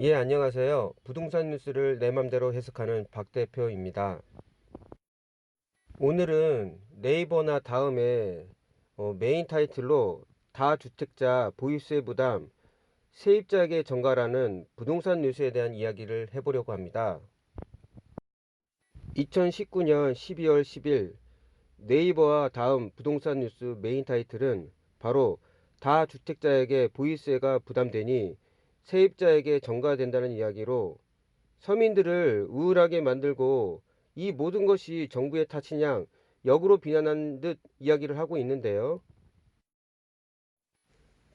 예, 안녕하세요. 부동산 뉴스를 내 맘대로 해석하는 박 대표입니다. 오늘은 네이버나 다음에 어, 메인 타이틀로 다주택자 보유세 부담 세입자에게 전가라는 부동산 뉴스에 대한 이야기를 해보려고 합니다. 2019년 12월 10일 네이버와 다음 부동산 뉴스 메인 타이틀은 바로 다주택자에게 보유세가 부담되니 세입자에게 전가된다는 이야기로 서민들을 우울하게 만들고 이 모든 것이 정부의 탓이냐 역으로 비난한 듯 이야기를 하고 있는데요.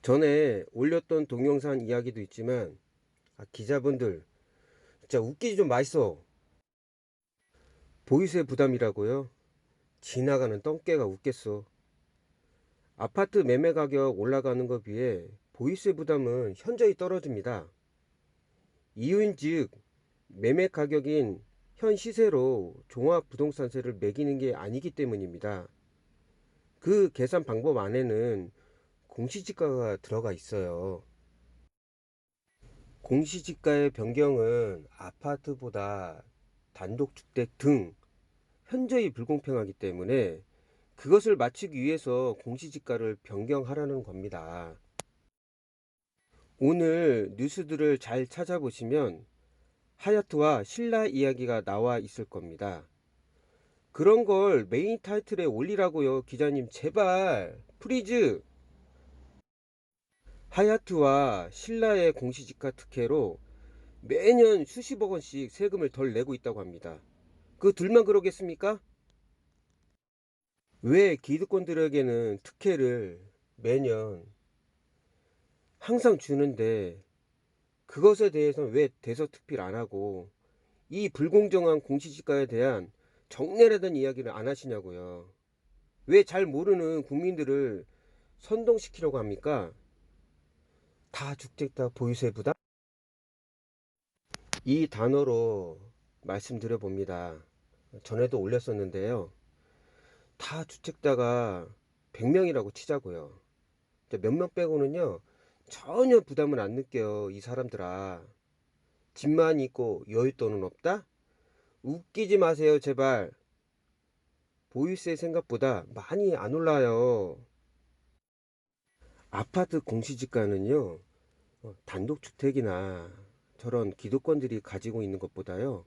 전에 올렸던 동영상 이야기도 있지만 아, 기자분들 진짜 웃기지 좀 마있어. 보유세 부담이라고요? 지나가는 똥개가 웃겠어. 아파트 매매 가격 올라가는 것 비해 보유세 부담은 현저히 떨어집니다. 이유인즉 매매 가격인 현 시세로 종합 부동산세를 매기는 게 아니기 때문입니다. 그 계산 방법 안에는 공시지가가 들어가 있어요. 공시지가의 변경은 아파트보다 단독주택 등 현저히 불공평하기 때문에 그것을 맞추기 위해서 공시지가를 변경하라는 겁니다. 오늘 뉴스들을 잘 찾아보시면 하얏트와 신라 이야기가 나와 있을 겁니다. 그런 걸 메인 타이틀에 올리라고요. 기자님 제발 프리즈 하얏트와 신라의 공시지가 특혜로 매년 수십억 원씩 세금을 덜 내고 있다고 합니다. 그 둘만 그러겠습니까? 왜 기득권들에게는 특혜를 매년 항상 주는데 그것에 대해서는 왜 대서특필 안 하고 이 불공정한 공시지가에 대한 정례라든 이야기를 안 하시냐고요. 왜 잘 모르는 국민들을 선동시키려고 합니까? 다 주택 다 보유세 부담? 이 단어로 말씀드려 봅니다. 전에도 올렸었는데요. 다 주택자가 100명이라고 치자고요. 몇 명 빼고는요. 전혀 부담을 안 느껴요 이 사람들아. 집만 있고 여윳돈은 없다? 웃기지 마세요 제발. 보유세 생각보다 많이 안 올라요. 아파트 공시지가는요 어, 단독주택이나 저런 기득권들이 가지고 있는 것보다요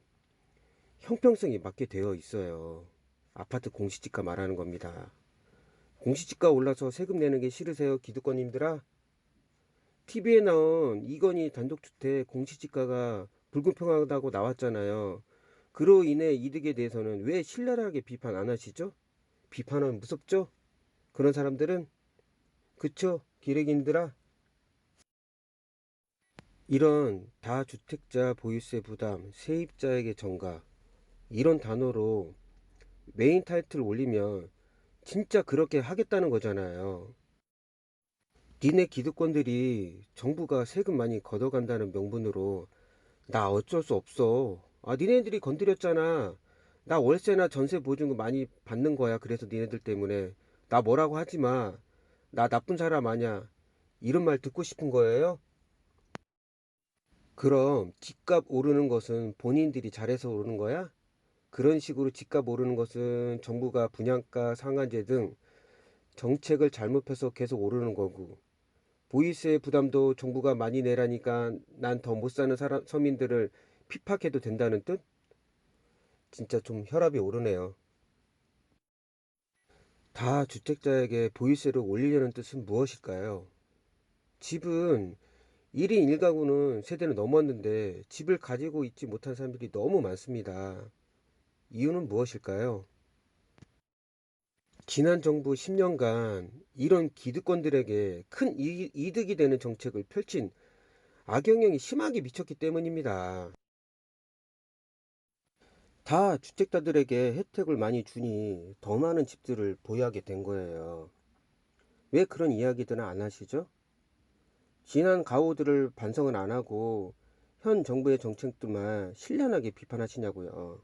형평성이 맞게 되어 있어요. 아파트 공시지가 말하는 겁니다. 공시지가 올라서 세금 내는 게 싫으세요 기득권님들아 TV에 나온 이건희 단독주택 공시지가가 불공평하다고 나왔잖아요. 그로 인해 이득에 대해서는 왜 신랄하게 비판 안 하시죠? 비판하면 무섭죠? 그런 사람들은 그쵸? 기레기인들아 이런 다주택자 보유세 부담, 세입자에게 전가 이런 단어로 메인 타이틀 올리면 진짜 그렇게 하겠다는 거잖아요. 니네 기득권들이 정부가 세금 많이 걷어간다는 명분으로 나 어쩔 수 없어. 아, 니네들이 건드렸잖아. 나 월세나 전세 보증금 많이 받는 거야. 그래서 니네들 때문에. 나 뭐라고 하지 마. 나 나쁜 사람 아냐. 이런 말 듣고 싶은 거예요? 그럼 집값 오르는 것은 본인들이 잘해서 오르는 거야? 그런 식으로 집값 오르는 것은 정부가 분양가 상한제 등 정책을 잘못 펴서 계속 오르는 거고 보이세 부담도 정부가 많이 내라니까 난 더 못 사는 사람, 서민들을 핍박해도 된다는 뜻? 진짜 좀 혈압이 오르네요. 다 주택자에게 보이세를 올리려는 뜻은 무엇일까요? 집은 1인 1가구는 세대는 넘었는데 집을 가지고 있지 못한 사람들이 너무 많습니다. 이유는 무엇일까요? 지난 정부 10년간 이런 기득권들에게 큰 이득이 되는 정책을 펼친 악영향이 심하게 미쳤기 때문입니다. 다 주택자들에게 혜택을 많이 주니 더 많은 집들을 보유하게 된 거예요. 왜 그런 이야기들은 안 하시죠? 지난 가오들을 반성을 안 하고 현 정부의 정책들만 신랄하게 비판하시냐고요.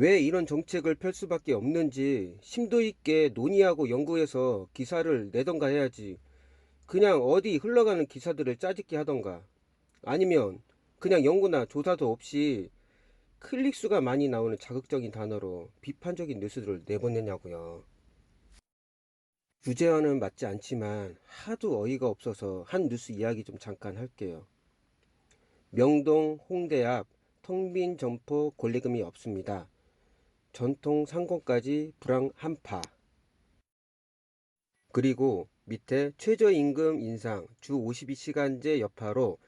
왜 이런 정책을 펼 수밖에 없는지 심도 있게 논의하고 연구해서 기사를 내던가 해야지. 그냥 어디 흘러가는 기사들을 짜집기 하던가. 아니면 그냥 연구나 조사도 없이 클릭수가 많이 나오는 자극적인 단어로 비판적인 뉴스들을 내보내냐고요. 주제와는 맞지 않지만 하도 어이가 없어서 한 뉴스 이야기 좀 잠깐 할게요. 명동 홍대 앞 텅빈 점포 권리금이 없습니다. 전통 상권까지 불황 한파. 그리고 밑에 최저임금 인상 주 52시간제 여파로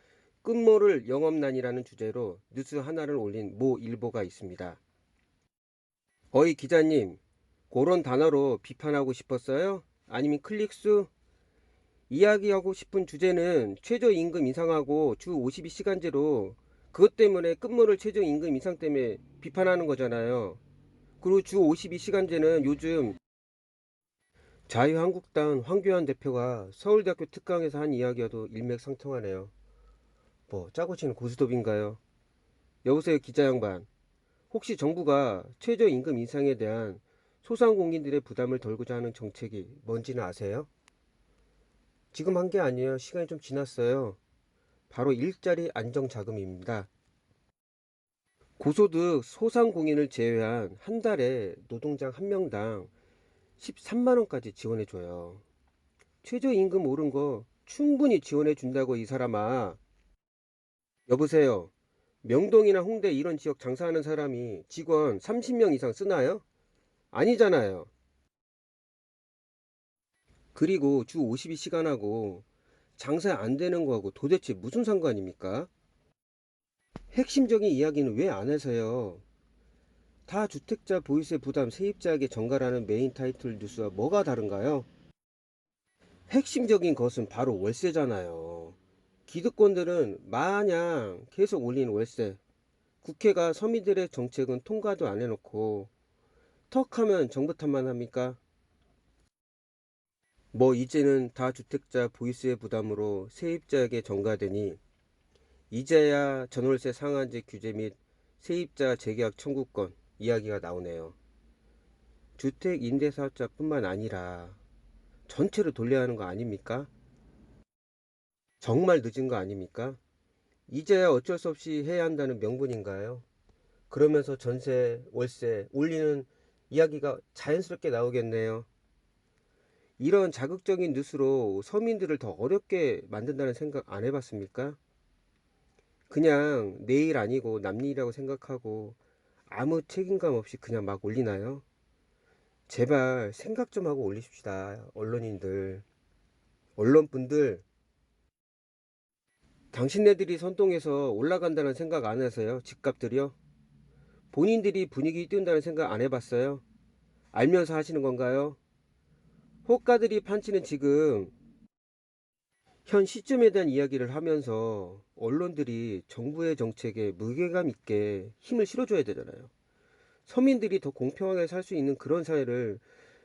끝모를 영업난이라는 주제로 뉴스 하나를 올린 모 일보가 있습니다. 어이 기자님, 그런 단어로 비판하고 싶었어요? 아니면 클릭수? 이야기하고 싶은 주제는 최저임금 인상하고 주 52시간제로 그것 때문에 끝모를 최저임금 인상 때문에 비판하는 거잖아요. 그리고 주 52시간제는 요즘 자유한국당 황교안 대표가 서울대학교 특강에서 한 이야기와도 일맥상통하네요. 뭐 짜고 치는 고스톱인가요? 여보세요 기자 양반. 혹시 정부가 최저임금 인상에 대한 소상공인들의 부담을 덜고자 하는 정책이 뭔지는 아세요? 지금 한 게 아니에요. 시간이 좀 지났어요. 바로 일자리 안정자금입니다. 고소득 소상공인을 제외한 한 달에 노동장 한 명당 13만원까지 지원해줘요. 최저임금 오른 거 충분히 지원해준다고 이 사람아. 여보세요. 명동이나 홍대 이런 지역 장사하는 사람이 직원 30명 이상 쓰나요? 아니잖아요. 그리고 주 52시간하고 장사 안 되는 거하고 도대체 무슨 상관입니까? 핵심적인 이야기는 왜 안 해서요? 다 주택자 보유세 부담 세입자에게 전가라는 메인 타이틀 뉴스와 뭐가 다른가요? 핵심적인 것은 바로 월세잖아요. 기득권들은 마냥 계속 올리는 월세. 국회가 서민들의 정책은 통과도 안 해놓고 턱 하면 정부 탓만 합니까? 뭐 이제는 다 주택자 보유세 부담으로 세입자에게 전가되니 이제야 전월세 상한제 규제 및 세입자 재계약 청구권 이야기가 나오네요. 주택 임대사업자뿐만 아니라 전체로 돌려야 하는 거 아닙니까? 정말 늦은 거 아닙니까? 이제야 어쩔 수 없이 해야 한다는 명분인가요? 그러면서 전세, 월세 올리는 이야기가 자연스럽게 나오겠네요. 이런 자극적인 뉴스로 서민들을 더 어렵게 만든다는 생각 안 해봤습니까? 그냥 내일 아니고 남일이라고 생각하고 아무 책임감 없이 그냥 막 올리나요? 제발 생각 좀 하고 올리십시다. 언론인들. 언론분들. 당신네들이 선동해서 올라간다는 생각 안 해서요? 집값들이요? 본인들이 분위기 띄운다는 생각 안 해봤어요? 알면서 하시는 건가요? 호가들이 판치는 지금 현 시점에 대한 이야기를 하면서 언론들이 정부의 정책에 무게감 있게 힘을 실어줘야 되잖아요. 서민들이 더 공평하게 살 수 있는 그런 사회를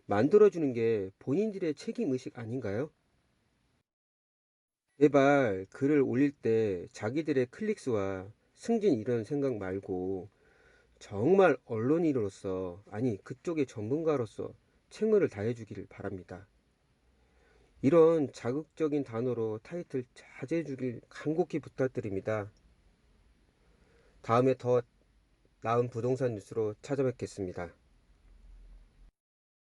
만들어주는 게 본인들의 책임의식 아닌가요? 제발 글을 올릴 때 자기들의 클릭수와 승진 이런 생각 말고 정말 언론인으로서 아니 그쪽의 전문가로서 책무를 다해주기를 바랍니다. 이런 자극적인 단어로 타이틀 자제해 주길 간곡히 부탁드립니다. 다음에 더 나은 부동산 뉴스로 찾아뵙겠습니다.